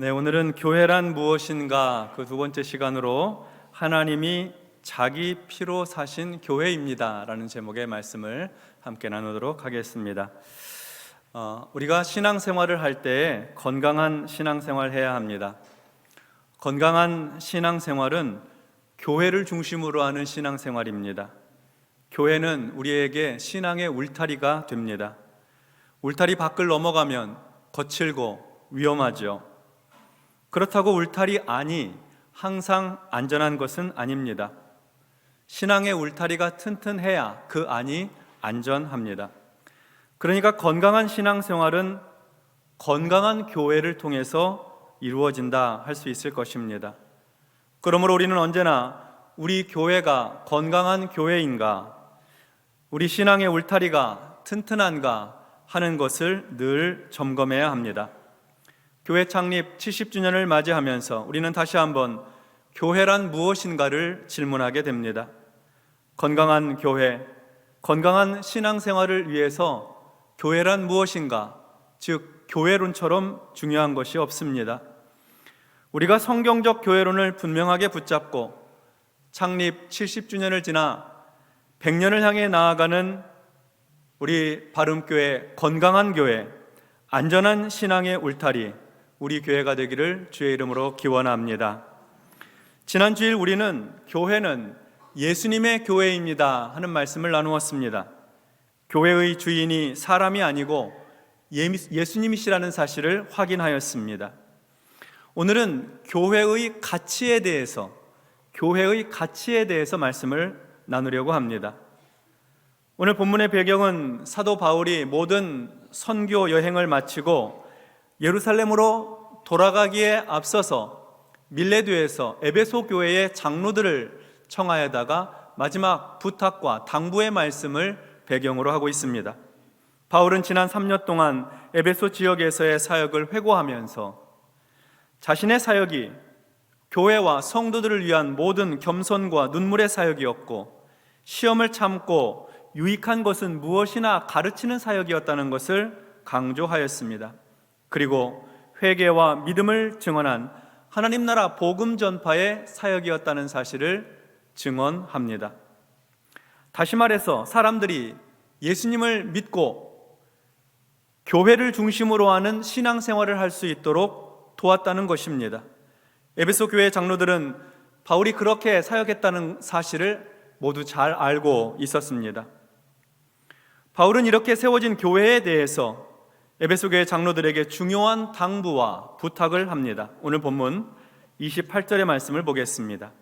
네, 오늘은 교회란 무엇인가 그 두 번째 시간으로 하나님이 자기 피로 사신 교회입니다라는 제목의 말씀을 함께 나누도록 하겠습니다. 어, 우리가 신앙생활을 할 때 건강한 신앙생활 해야 합니다. 건강한 신앙생활은 교회를 중심으로 하는 신앙생활입니다. 교회는 우리에게 신앙의 울타리가 됩니다. 울타리 밖을 넘어가면 거칠고 위험하죠. 그렇다고 울타리 안이 항상 안전한 것은 아닙니다. 신앙의 울타리가 튼튼해야 그 안이 안전합니다. 그러니까 건강한 신앙생활은 건강한 교회를 통해서 이루어진다 할 수 있을 것입니다. 그러므로 우리는 언제나 우리 교회가 건강한 교회인가, 우리 신앙의 울타리가 튼튼한가 하는 것을 늘 점검해야 합니다. 교회 창립 70주년을 맞이하면서 우리는 다시 한번 교회란 무엇인가를 질문하게 됩니다. 건강한 교회, 건강한 신앙생활을 위해서 교회란 무엇인가, 즉 교회론처럼 중요한 것이 없습니다. 우리가 성경적 교회론을 분명하게 붙잡고 창립 70주년을 지나 100년을 향해 나아가는 우리 바름교회 건강한 교회, 안전한 신앙의 울타리, 우리 교회가 되기를 주의 이름으로 기원합니다. 지난 주일 우리는 교회는 예수님의 교회입니다 하는 말씀을 나누었습니다. 교회의 주인이 사람이 아니고 예수님이시라는 사실을 확인하였습니다. 오늘은 교회의 가치에 대해서 교회의 가치에 대해서 말씀을 나누려고 합니다. 오늘 본문의 배경은 사도 바울이 모든 선교 여행을 마치고 예루살렘으로 돌아가기에 앞서서 밀레드에서 에베소 교회의 장로들을 청하여다가 마지막 부탁과 당부의 말씀을 배경으로 하고 있습니다. 바울은 지난 3년 동안 에베소 지역에서의 사역을 회고하면서 자신의 사역이 교회와 성도들을 위한 모든 겸손과 눈물의 사역이었고 시험을 참고 유익한 것은 무엇이나 가르치는 사역이었다는 것을 강조하였습니다. 그리고 회개와 믿음을 증언한 하나님 나라 복음 전파의 사역이었다는 사실을 증언합니다. 다시 말해서 사람들이 예수님을 믿고 교회를 중심으로 하는 신앙생활을 할 수 있도록 도왔다는 것입니다. 에베소 교회 장로들은 바울이 그렇게 사역했다는 사실을 모두 잘 알고 있었습니다. 바울은 이렇게 세워진 교회에 대해서 에베소 교회 장로들에게 중요한 당부와 부탁을 합니다. 오늘 본문 28절의 말씀을 보겠습니다.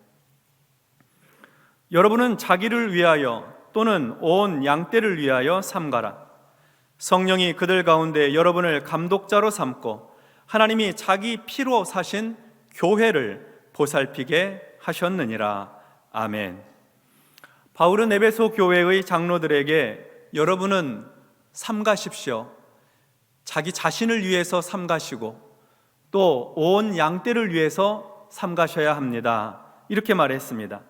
여러분은 자기를 위하여 또는 온 양떼를 위하여 삼가라. 성령이 그들 가운데 여러분을 감독자로 삼고 하나님이 자기 피로 사신 교회를 보살피게 하셨느니라. 아멘. 바울은 에베소 교회의 장로들에게 여러분은 삼가십시오. 자기 자신을 위해서 삼가시고 또 온 양떼를 위해서 삼가셔야 합니다. 이렇게 말했습니다.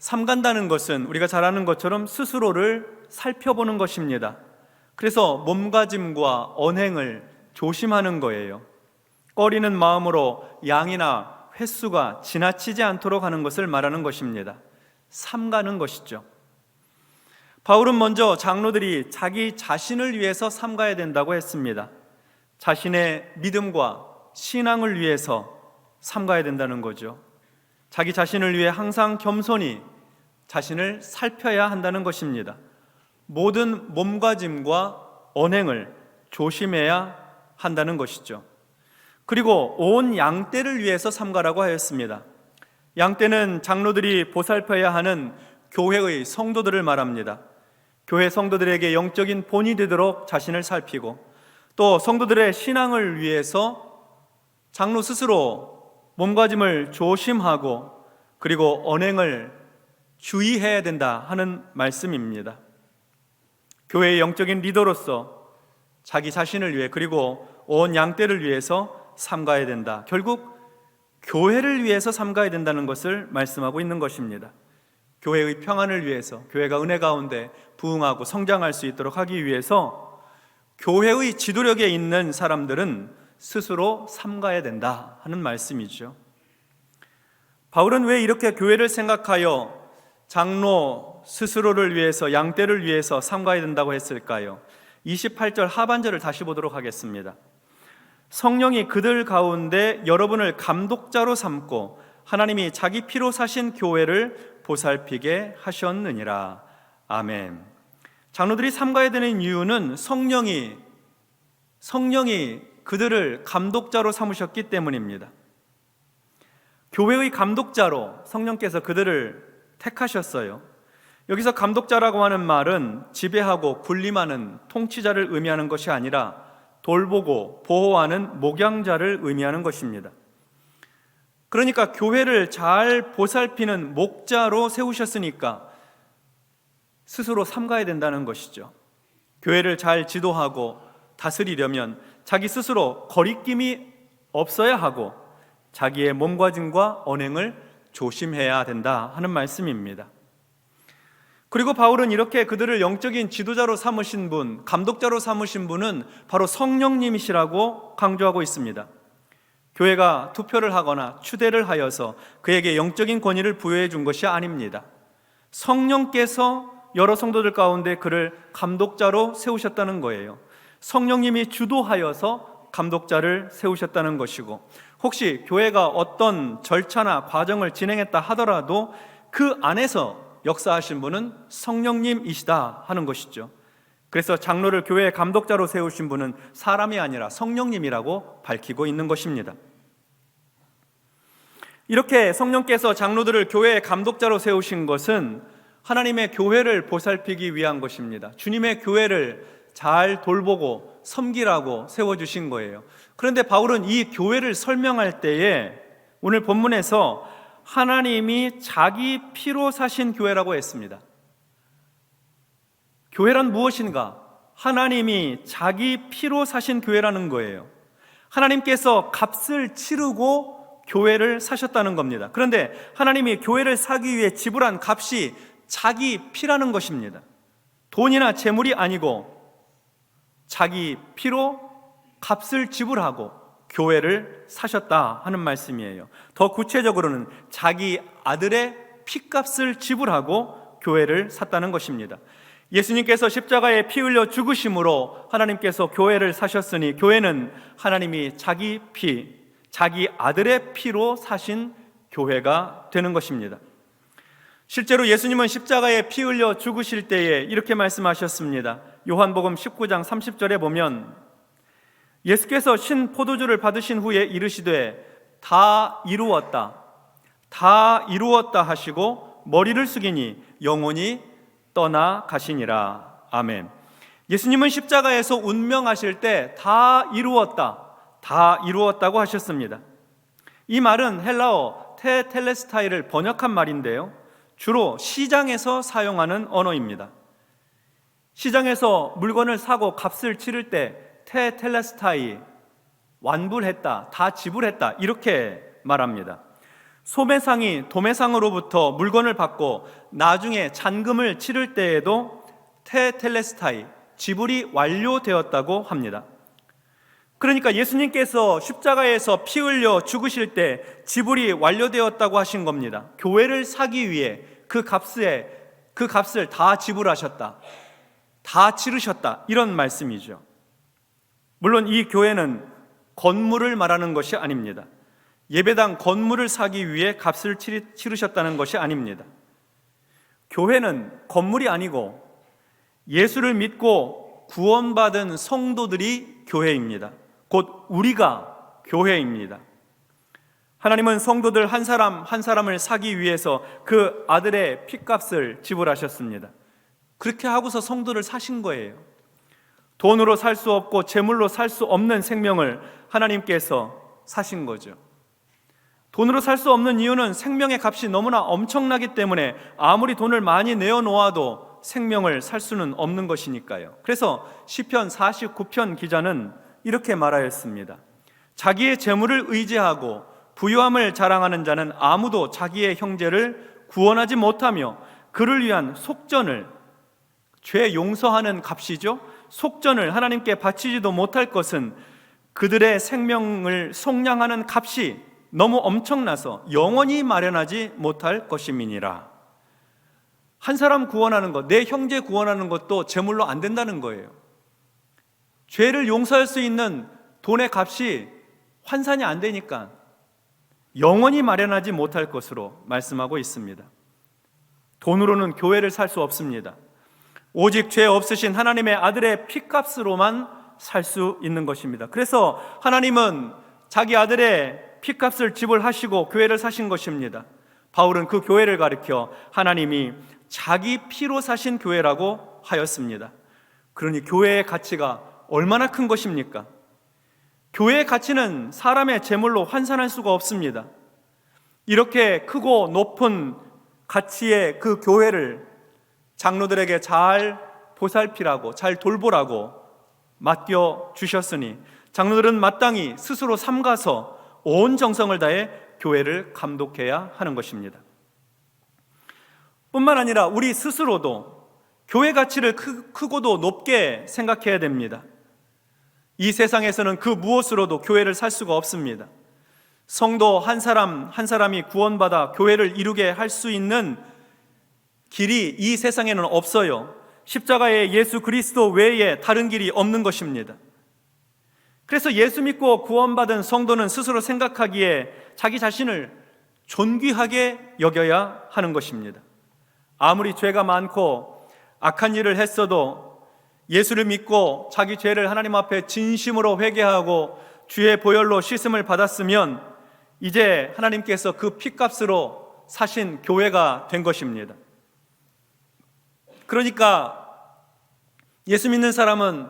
삼간다는 것은 우리가 잘 아는 것처럼 스스로를 살펴보는 것입니다. 그래서 몸가짐과 언행을 조심하는 거예요. 꺼리는 마음으로 양이나 횟수가 지나치지 않도록 하는 것을 말하는 것입니다. 삼가는 것이죠. 바울은 먼저 장로들이 자기 자신을 위해서 삼가야 된다고 했습니다. 자신의 믿음과 신앙을 위해서 삼가야 된다는 거죠. 자기 자신을 위해 항상 겸손히 자신을 살펴야 한다는 것입니다. 모든 몸가짐과 언행을 조심해야 한다는 것이죠. 그리고 온 양떼를 위해서 삼가라고 하였습니다. 양떼는 장로들이 보살펴야 하는 교회의 성도들을 말합니다. 교회 성도들에게 영적인 본이 되도록 자신을 살피고 또 성도들의 신앙을 위해서 장로 스스로 몸가짐을 조심하고 그리고 언행을 주의해야 된다 하는 말씀입니다. 교회의 영적인 리더로서 자기 자신을 위해 그리고 온 양떼를 위해서 삼가야 된다. 결국 교회를 위해서 삼가야 된다는 것을 말씀하고 있는 것입니다. 교회의 평안을 위해서 교회가 은혜 가운데 부흥하고 성장할 수 있도록 하기 위해서 교회의 지도력에 있는 사람들은 스스로 삼가야 된다 하는 말씀이죠. 바울은 왜 이렇게 교회를 생각하여 장로 스스로를 위해서 양떼를 위해서 삼가야 된다고 했을까요? 28절 하반절을 다시 보도록 하겠습니다. 성령이 그들 가운데 여러분을 감독자로 삼고 하나님이 자기 피로 사신 교회를 보살피게 하셨느니라. 아멘. 장로들이 삼가야 되는 이유는 성령이 성령이 그들을 감독자로 삼으셨기 때문입니다. 교회의 감독자로 성령께서 그들을 택하셨어요. 여기서 감독자라고 하는 말은 지배하고 군림하는 통치자를 의미하는 것이 아니라 돌보고 보호하는 목양자를 의미하는 것입니다. 그러니까 교회를 잘 보살피는 목자로 세우셨으니까 스스로 삼가야 된다는 것이죠. 교회를 잘 지도하고 다스리려면 자기 스스로 거리낌이 없어야 하고 자기의 몸과 짐과 언행을 조심해야 된다 하는 말씀입니다. 그리고 바울은 이렇게 그들을 영적인 지도자로 삼으신 분, 감독자로 삼으신 분은 바로 성령님이시라고 강조하고 있습니다. 교회가 투표를 하거나 추대를 하여서 그에게 영적인 권위를 부여해 준 것이 아닙니다. 성령께서 여러 성도들 가운데 그를 감독자로 세우셨다는 거예요. 성령님이 주도하여서 감독자를 세우셨다는 것이고, 혹시 교회가 어떤 절차나 과정을 진행했다 하더라도 그 안에서 역사하신 분은 성령님이시다 하는 것이죠. 그래서 장로를 교회의 감독자로 세우신 분은 사람이 아니라 성령님이라고 밝히고 있는 것입니다. 이렇게 성령께서 장로들을 교회의 감독자로 세우신 것은 하나님의 교회를 보살피기 위한 것입니다. 주님의 교회를 잘 돌보고 섬기라고 세워주신 거예요. 그런데 바울은 이 교회를 설명할 때에 오늘 본문에서 하나님이 자기 피로 사신 교회라고 했습니다. 교회란 무엇인가? 하나님이 자기 피로 사신 교회라는 거예요. 하나님께서 값을 치르고 교회를 사셨다는 겁니다. 그런데 하나님이 교회를 사기 위해 지불한 값이 자기 피라는 것입니다. 돈이나 재물이 아니고 자기 피로 값을 지불하고 교회를 사셨다 하는 말씀이에요. 더 구체적으로는 자기 아들의 피값을 지불하고 교회를 샀다는 것입니다. 예수님께서 십자가에 피 흘려 죽으심으로 하나님께서 교회를 사셨으니 교회는 하나님이 자기 피, 자기 아들의 피로 사신 교회가 되는 것입니다. 실제로 예수님은 십자가에 피 흘려 죽으실 때에 이렇게 말씀하셨습니다. 요한복음 19장 30절에 보면 예수께서 신 포도주를 받으신 후에 이르시되 다 이루었다. 다 이루었다 하시고 머리를 숙이니 영혼이 떠나 가시니라. 아멘. 예수님은 십자가에서 운명하실 때 다 이루었다. 다 이루었다고 하셨습니다. 이 말은 헬라어 테텔레스타이를 번역한 말인데요. 주로 시장에서 사용하는 언어입니다. 시장에서 물건을 사고 값을 치를 때 테텔레스타이 완불했다, 다 지불했다 이렇게 말합니다. 소매상이 도매상으로부터 물건을 받고 나중에 잔금을 치를 때에도 테텔레스타이 지불이 완료되었다고 합니다. 그러니까 예수님께서 십자가에서 피 흘려 죽으실 때 지불이 완료되었다고 하신 겁니다. 교회를 사기 위해 그 값에 그 값을 다 지불하셨다. 다 치르셨다. 이런 말씀이죠. 물론 이 교회는 건물을 말하는 것이 아닙니다. 예배당 건물을 사기 위해 값을 치르셨다는 것이 아닙니다. 교회는 건물이 아니고 예수를 믿고 구원받은 성도들이 교회입니다. 곧 우리가 교회입니다. 하나님은 성도들 한 사람 한 사람을 사기 위해서 그 아들의 핏값을 지불하셨습니다. 그렇게 하고서 성도를 사신 거예요. 돈으로 살 수 없고 재물로 살 수 없는 생명을 하나님께서 사신 거죠. 돈으로 살 수 없는 이유는 생명의 값이 너무나 엄청나기 때문에 아무리 돈을 많이 내어 놓아도 생명을 살 수는 없는 것이니까요. 그래서 시편 49편 기자는 이렇게 말하였습니다. 자기의 재물을 의지하고 부유함을 자랑하는 자는 아무도 자기의 형제를 구원하지 못하며 그를 위한 속전을 죄 용서하는 값이죠. 속전을 하나님께 바치지도 못할 것은 그들의 생명을 속량하는 값이 너무 엄청나서 영원히 마련하지 못할 것임이니라. 한 사람 구원하는 것, 내 형제 구원하는 것도 제물로 안 된다는 거예요. 죄를 용서할 수 있는 돈의 값이 환산이 안 되니까 영원히 마련하지 못할 것으로 말씀하고 있습니다. 돈으로는 교회를 살 수 없습니다. 오직 죄 없으신 하나님의 아들의 피값으로만 살 수 있는 것입니다. 그래서 하나님은 자기 아들의 피값을 지불하시고 교회를 사신 것입니다. 바울은 그 교회를 가리켜 하나님이 자기 피로 사신 교회라고 하였습니다. 그러니 교회의 가치가 얼마나 큰 것입니까? 교회의 가치는 사람의 재물로 환산할 수가 없습니다. 이렇게 크고 높은 가치의 그 교회를 장로들에게 잘 보살피라고, 잘 돌보라고 맡겨 주셨으니 장로들은 마땅히 스스로 삼가서 온 정성을 다해 교회를 감독해야 하는 것입니다. 뿐만 아니라 우리 스스로도 교회 가치를 크, 크고도 높게 생각해야 됩니다. 이 세상에서는 그 무엇으로도 교회를 살 수가 없습니다. 성도 한 사람 한 사람이 구원받아 교회를 이루게 할 수 있는 길이 이 세상에는 없어요. 십자가의 예수 그리스도 외에 다른 길이 없는 것입니다. 그래서 예수 믿고 구원받은 성도는 스스로 생각하기에 자기 자신을 존귀하게 여겨야 하는 것입니다. 아무리 죄가 많고 악한 일을 했어도 예수를 믿고 자기 죄를 하나님 앞에 진심으로 회개하고 주의 보혈로 씻음을 받았으면 이제 하나님께서 그 피값으로 사신 교회가 된 것입니다. 그러니까 예수 믿는 사람은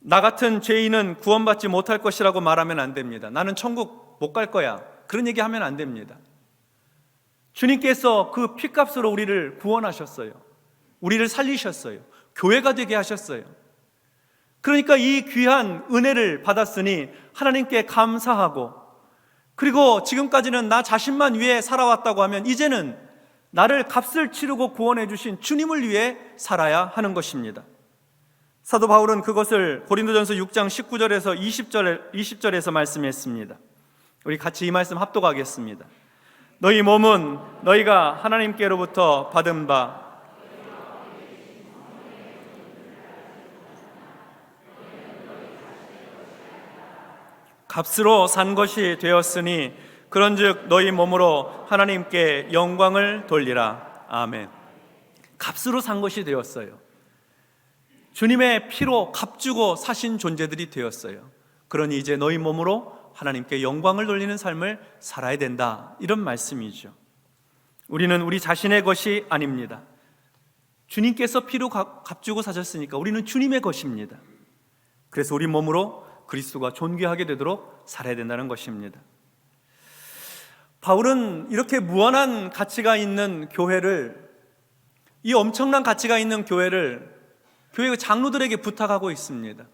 나 같은 죄인은 구원받지 못할 것이라고 말하면 안 됩니다. 나는 천국 못 갈 거야. 그런 얘기 하면 안 됩니다. 주님께서 그 피값으로 우리를 구원하셨어요. 우리를 살리셨어요. 교회가 되게 하셨어요. 그러니까 이 귀한 은혜를 받았으니 하나님께 감사하고 그리고 지금까지는 나 자신만 위해 살아왔다고 하면 이제는 나를 값을 치르고 구원해 주신 주님을 위해 살아야 하는 것입니다. 사도 바울은 그것을 고린도전서 6장 19절에서 20절 20절에서 말씀했습니다. 우리 같이 이 말씀 합독하겠습니다. 너희 몸은 너희가 하나님께로부터 받은 바 값으로 산 것이 되었으니 그런즉 너희 몸으로 하나님께 영광을 돌리라. 아멘. 값으로 산 것이 되었어요. 주님의 피로 값주고 사신 존재들이 되었어요. 그러니 이제 너희 몸으로 하나님께 영광을 돌리는 삶을 살아야 된다. 이런 말씀이죠. 우리는 우리 자신의 것이 아닙니다. 주님께서 피로 값주고 사셨으니까 우리는 주님의 것입니다. 그래서 우리 몸으로 그리스도가 존귀하게 되도록 살아야 된다는 것입니다. 바울은 이렇게 무한한 가치가 있는 교회를 이 엄청난 가치가 있는 교회를 교회 장로들에게 부탁하고 있습니다.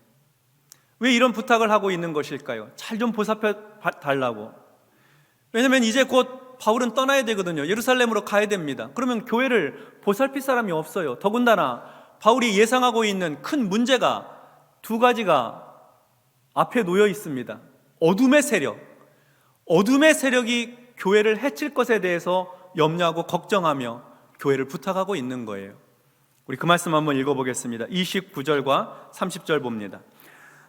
왜 이런 부탁을 하고 있는 것일까요? 잘 좀 보살펴 달라고. 왜냐하면 이제 곧 바울은 떠나야 되거든요. 예루살렘으로 가야 됩니다. 그러면 교회를 보살필 사람이 없어요. 더군다나 바울이 예상하고 있는 큰 문제가 두 가지가 앞에 놓여 있습니다. 어둠의 세력. 어둠의 세력이 교회를 해칠 것에 대해서 염려하고 걱정하며 교회를 부탁하고 있는 거예요. 우리 그 말씀 한번 읽어보겠습니다. 29절과 30절 봅니다.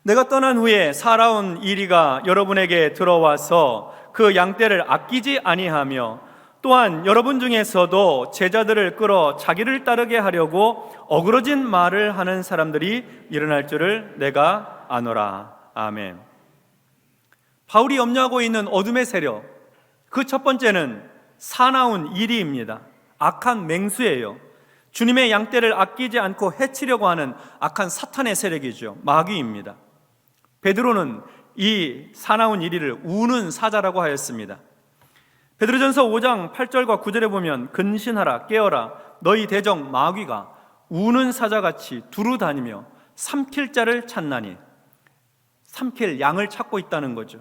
내가 떠난 후에 살아온 이리가 여러분에게 들어와서 그 양떼를 아끼지 아니하며 또한 여러분 중에서도 제자들을 끌어 자기를 따르게 하려고 어그러진 말을 하는 사람들이 일어날 줄을 내가 아노라. 아멘. 바울이 염려하고 있는 어둠의 세력, 그 첫 번째는 사나운 이리입니다. 악한 맹수예요. 주님의 양떼를 아끼지 않고 해치려고 하는 악한 사탄의 세력이죠. 마귀입니다. 베드로는 이 사나운 이리를 우는 사자라고 하였습니다. 베드로전서 5장 8절과 9절에 보면 근신하라 깨어라 너희 대적 마귀가 우는 사자같이 두루 다니며 삼킬 자를 찾나니 삼킬 양을 찾고 있다는 거죠.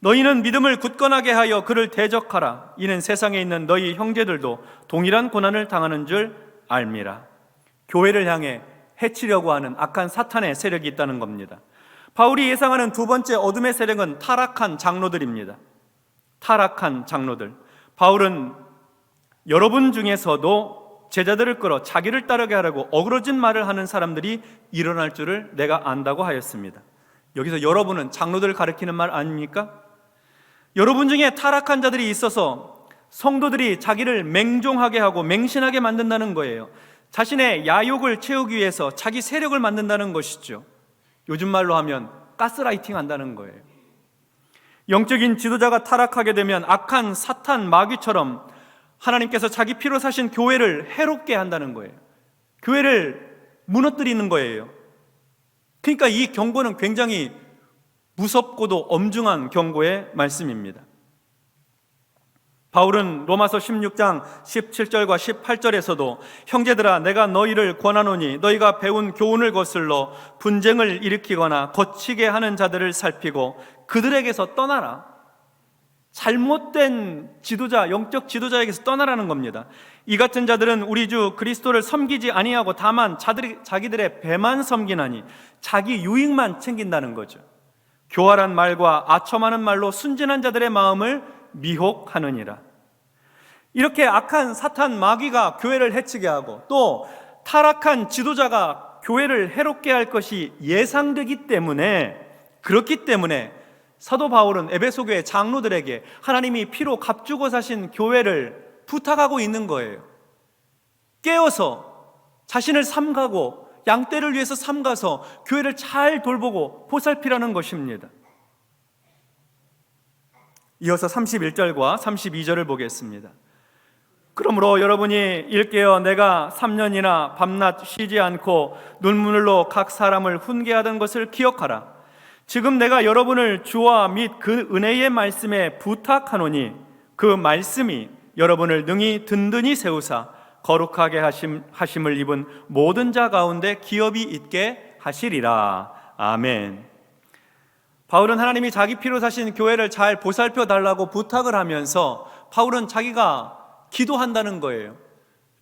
너희는 믿음을 굳건하게 하여 그를 대적하라. 이는 세상에 있는 너희 형제들도 동일한 고난을 당하는 줄 알미라. 교회를 향해 해치려고 하는 악한 사탄의 세력이 있다는 겁니다. 바울이 예상하는 두 번째 어둠의 세력은 타락한 장로들입니다. 타락한 장로들. 바울은 여러분 중에서도 제자들을 끌어 자기를 따르게 하라고 어그러진 말을 하는 사람들이 일어날 줄을 내가 안다고 하였습니다. 여기서 여러분은 장로들을 가리키는 말 아닙니까? 여러분 중에 타락한 자들이 있어서 성도들이 자기를 맹종하게 하고 맹신하게 만든다는 거예요. 자신의 야욕을 채우기 위해서 자기 세력을 만든다는 것이죠. 요즘 말로 하면 가스라이팅 한다는 거예요. 영적인 지도자가 타락하게 되면 악한 사탄 마귀처럼 하나님께서 자기 피로 사신 교회를 해롭게 한다는 거예요. 교회를 무너뜨리는 거예요. 그러니까 이 경고는 굉장히 무섭고도 엄중한 경고의 말씀입니다. 바울은 로마서 16장 17절과 18절에서도 형제들아 내가 너희를 권하노니 너희가 배운 교훈을 거슬러 분쟁을 일으키거나 거치게 하는 자들을 살피고 그들에게서 떠나라. 잘못된 지도자, 영적 지도자에게서 떠나라는 겁니다. 이 같은 자들은 우리 주 그리스도를 섬기지 아니하고 다만 자들이, 자기들의 배만 섬기나니 자기 유익만 챙긴다는 거죠. 교활한 말과 아첨하는 말로 순진한 자들의 마음을 미혹하느니라. 이렇게 악한 사탄 마귀가 교회를 해치게 하고 또 타락한 지도자가 교회를 해롭게 할 것이 예상되기 때문에 그렇기 때문에 사도 바울은 에베소 교회 장로들에게 하나님이 피로 값주고 사신 교회를 부탁하고 있는 거예요. 깨어서 자신을 삼가고 양떼를 위해서 삼가서 교회를 잘 돌보고 보살피라는 것입니다. 이어서 31절과 32절을 보겠습니다. 그러므로 여러분이 일깨어 내가 3년이나 밤낮 쉬지 않고 눈물로 각 사람을 훈계하던 것을 기억하라. 지금 내가 여러분을 주와 및 그 은혜의 말씀에 부탁하노니 그 말씀이 여러분을 능히 든든히 세우사 거룩하게 하심, 하심을 입은 모든 자 가운데 기업이 있게 하시리라. 아멘. 바울은 하나님이 자기 피로 사신 교회를 잘 보살펴 달라고 부탁을 하면서 바울은 자기가 기도한다는 거예요.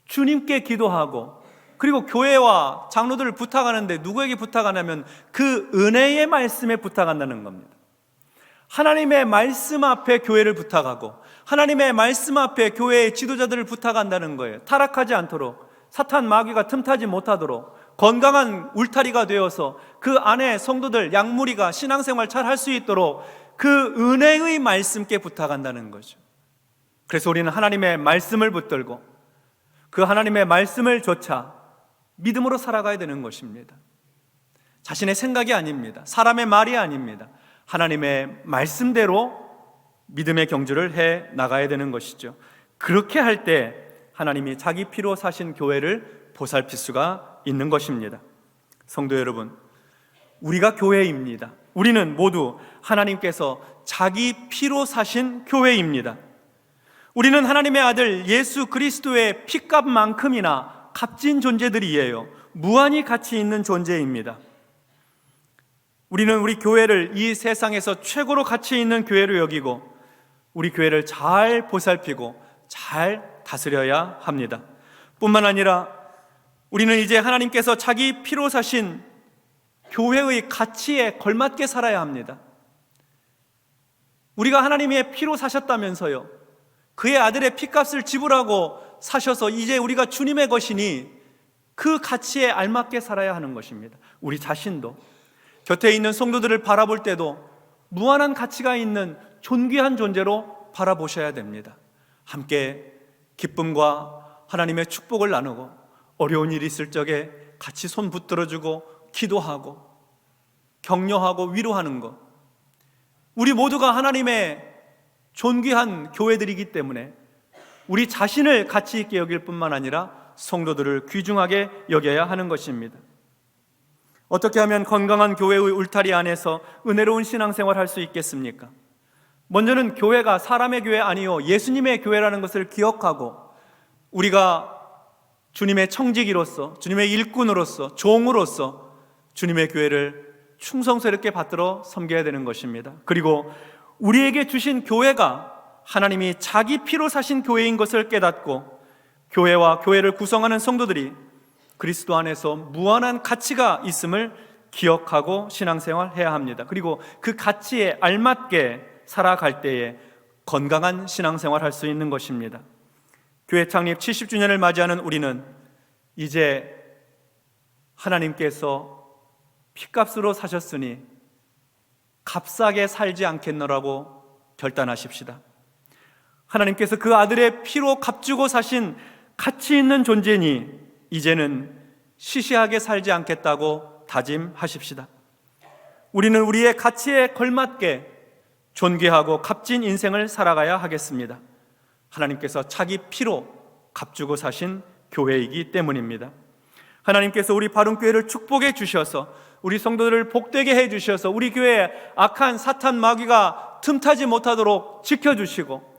주님께 기도하고 그리고 교회와 장로들을 부탁하는데 누구에게 부탁하냐면 그 은혜의 말씀에 부탁한다는 겁니다. 하나님의 말씀 앞에 교회를 부탁하고 하나님의 말씀 앞에 교회의 지도자들을 부탁한다는 거예요. 타락하지 않도록 사탄 마귀가 틈타지 못하도록 건강한 울타리가 되어서 그 안에 성도들 양무리가 신앙생활 잘 할 수 있도록 그 은혜의 말씀께 부탁한다는 거죠. 그래서 우리는 하나님의 말씀을 붙들고 그 하나님의 말씀을 조차 믿음으로 살아가야 되는 것입니다. 자신의 생각이 아닙니다. 사람의 말이 아닙니다. 하나님의 말씀대로 믿음의 경주를 해 나가야 되는 것이죠. 그렇게 할 때 하나님이 자기 피로 사신 교회를 보살필 수가 있는 것입니다. 성도 여러분, 우리가 교회입니다. 우리는 모두 하나님께서 자기 피로 사신 교회입니다. 우리는 하나님의 아들 예수 그리스도의 피값만큼이나 값진 존재들이에요. 무한히 가치 있는 존재입니다. 우리는 우리 교회를 이 세상에서 최고로 가치 있는 교회로 여기고 우리 교회를 잘 보살피고 잘 다스려야 합니다. 뿐만 아니라 우리는 이제 하나님께서 자기 피로 사신 교회의 가치에 걸맞게 살아야 합니다. 우리가 하나님의 피로 사셨다면서요. 그의 아들의 피값을 지불하고 사셔서 이제 우리가 주님의 것이니 그 가치에 알맞게 살아야 하는 것입니다. 우리 자신도 곁에 있는 성도들을 바라볼 때도 무한한 가치가 있는 존귀한 존재로 바라보셔야 됩니다. 함께 기쁨과 하나님의 축복을 나누고 어려운 일이 있을 적에 같이 손 붙들어 주고 기도하고 격려하고 위로하는 것. 우리 모두가 하나님의 존귀한 교회들이기 때문에 우리 자신을 가치 있게 여길 뿐만 아니라 성도들을 귀중하게 여겨야 하는 것입니다. 어떻게 하면 건강한 교회의 울타리 안에서 은혜로운 신앙생활 할 수 있겠습니까? 먼저는 교회가 사람의 교회 아니요 예수님의 교회라는 것을 기억하고 우리가 주님의 청지기로서 주님의 일꾼으로서 종으로서 주님의 교회를 충성스럽게 받들어 섬겨야 되는 것입니다. 그리고 우리에게 주신 교회가 하나님이 자기 피로 사신 교회인 것을 깨닫고 교회와 교회를 구성하는 성도들이 그리스도 안에서 무한한 가치가 있음을 기억하고 신앙생활 해야 합니다. 그리고 그 가치에 알맞게 살아갈 때에 건강한 신앙생활 할 수 있는 것입니다. 교회 창립 70주년을 맞이하는 우리는 이제 하나님께서 피값으로 사셨으니 값싸게 살지 않겠노라고 결단하십시다. 하나님께서 그 아들의 피로 값주고 사신 가치 있는 존재니 이제는 시시하게 살지 않겠다고 다짐하십시다. 우리는 우리의 가치에 걸맞게 존귀하고 값진 인생을 살아가야 하겠습니다. 하나님께서 자기 피로 값주고 사신 교회이기 때문입니다. 하나님께서 우리 바른교회를 축복해 주셔서 우리 성도들을 복되게 해 주셔서 우리 교회에 악한 사탄 마귀가 틈타지 못하도록 지켜 주시고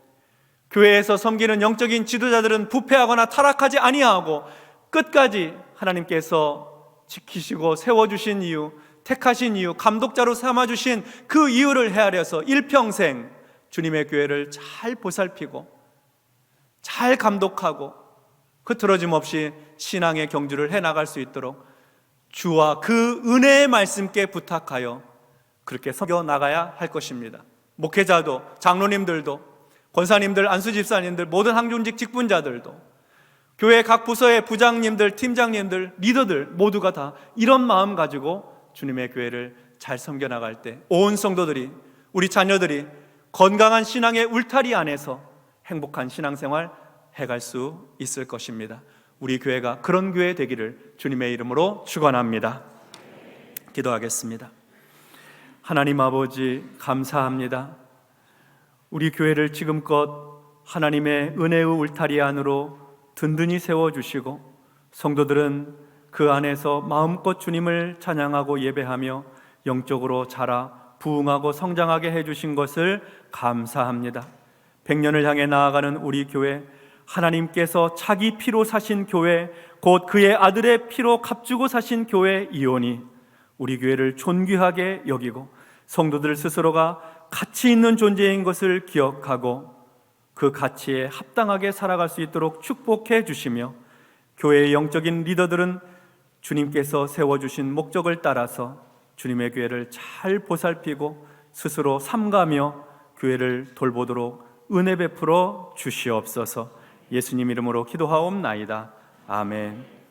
교회에서 섬기는 영적인 지도자들은 부패하거나 타락하지 아니하고 끝까지 하나님께서 지키시고 세워 주신 이유, 택하신 이유, 감독자로 삼아 주신 그 이유를 헤아려서 일평생 주님의 교회를 잘 보살피고 잘 감독하고 흐트러짐 없이 신앙의 경주를 해 나갈 수 있도록 주와 그 은혜의 말씀께 부탁하여 그렇게 섬겨 나가야 할 것입니다. 목회자도 장로님들도 권사님들, 안수 집사님들, 모든 항존직 직분자들도 교회 각 부서의 부장님들, 팀장님들, 리더들 모두가 다 이런 마음 가지고 주님의 교회를 잘 섬겨 나갈 때 온 성도들이 우리 자녀들이 건강한 신앙의 울타리 안에서 행복한 신앙생활 해갈 수 있을 것입니다. 우리 교회가 그런 교회 되기를 주님의 이름으로 축원합니다. 기도하겠습니다. 하나님 아버지 감사합니다. 우리 교회를 지금껏 하나님의 은혜의 울타리 안으로 든든히 세워 주시고 성도들은 그 안에서 마음껏 주님을 찬양하고 예배하며 영적으로 자라 부흥하고 성장하게 해 주신 것을 감사합니다. 백년을 향해 나아가는 우리 교회 하나님께서 자기 피로 사신 교회 곧 그의 아들의 피로 값주고 사신 교회 이온이 우리 교회를 존귀하게 여기고 성도들 스스로가 가치 있는 존재인 것을 기억하고 그 가치에 합당하게 살아갈 수 있도록 축복해 주시며 교회의 영적인 리더들은 주님께서 세워주신 목적을 따라서 주님의 교회를 잘 보살피고 스스로 삼가며 교회를 돌보도록 은혜 베풀어 주시옵소서 예수님 이름으로 기도하옵나이다. 아멘.